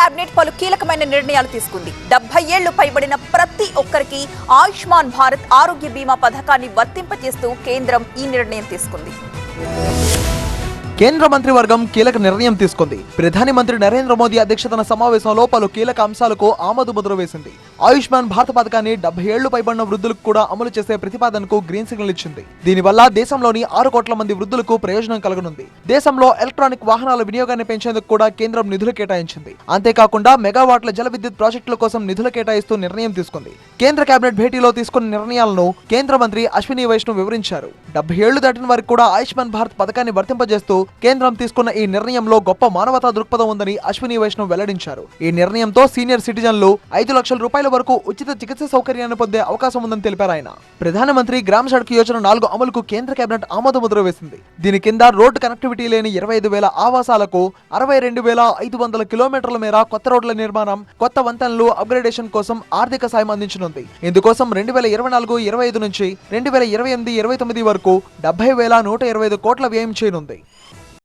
Cabinet పలు కీలకమైన నిర్ణయాలు తీసుకుంది. డెబ్బై ఏళ్ళు పైబడిన ప్రతి ఒక్కరికి ఆయుష్మాన్ భారత్ ఆరోగ్య బీమా పథకాన్ని వర్తింపజేస్తూ కేంద్రం ఈ నిర్ణయం తీసుకుంది. కేంద్ర మంత్రివర్గం కీలక నిర్ణయం తీసుకుంది. ప్రధాని మంత్రి నరేంద్ర మోదీ అధ్యక్షతన సమావేశంలో పలు కీలక అంశాలకు ఆమోదు ముద్ర వేసింది. ఆయుష్మాన్ భారత్ పథకాన్ని డెబ్బై ఏళ్ళు పైబడిన వృద్ధులకు కూడా అమలు చేసే ప్రతిపాదనకు గ్రీన్ సిగ్నల్ ఇచ్చింది. దీనివల్ల దేశంలోని ఆరు కోట్ల మంది వృద్ధులకు ప్రయోజనం కలగనుంది. దేశంలో ఎలక్ట్రానిక్ వాహనాల వినియోగాన్ని పెంచేందుకు కూడా కేంద్రం నిధులు కేటాయించింది. అంతేకాకుండా మెగావాట్ల జల విద్యుత్ ప్రాజెక్టుల కోసం నిధులు కేటాయిస్తూ నిర్ణయం తీసుకుంది. కేంద్ర కేబినెట్ భేటీలో తీసుకున్న నిర్ణయాలను కేంద్ర మంత్రి అశ్విని వైష్ణవ్ వివరించారు. డెబ్బై ఏళ్ళు దాటిన వారికి కూడా ఆయుష్మాన్ భారత్ పథకాన్ని వర్తింపజేస్తూ కేంద్రం తీసుకున్న ఈ నిర్ణయంలో గొప్ప మానవతా దృక్పథం ఉందని అశ్విని వైష్ణవ్ వెల్లడించారు. ఈ నిర్ణయంతో సీనియర్ సిటిజన్లు ఐదు లక్షల రూపాయల వరకు ఉచిత చికిత్స సౌకర్యాన్ని పొందే అవకాశం ఉందని తెలిపారు ఆయన. ప్రధానమంత్రి గ్రామ సడక్ యోజన నాలుగు అమలుకు కేంద్ర కేబినెట్ ఆమోదముద్ర వేసింది. దీని కింద రోడ్డు కనెక్టివిటీ లేని ఇరవై ఐదు వేల ఆవాసాలకు అరవై రెండు వేల ఐదు వందల కిలోమీటర్ల మేర కొత్త రోడ్ల నిర్మాణం కొత్త వంతెనలు అప్గ్రేడేషన్ కోసం ఆర్థిక సాయం అందించనుంది. ఇందుకోసం రెండు వేల ఇరవై నాలుగు ఇరవై ఐదు నుంచి రెండు వేల ఇరవై ఎనిమిది ఇరవై తొమ్మిది వరకు డెబ్బై వేల నూట ఇరవై ఐదు కోట్ల వ్యయం చేయనుంది.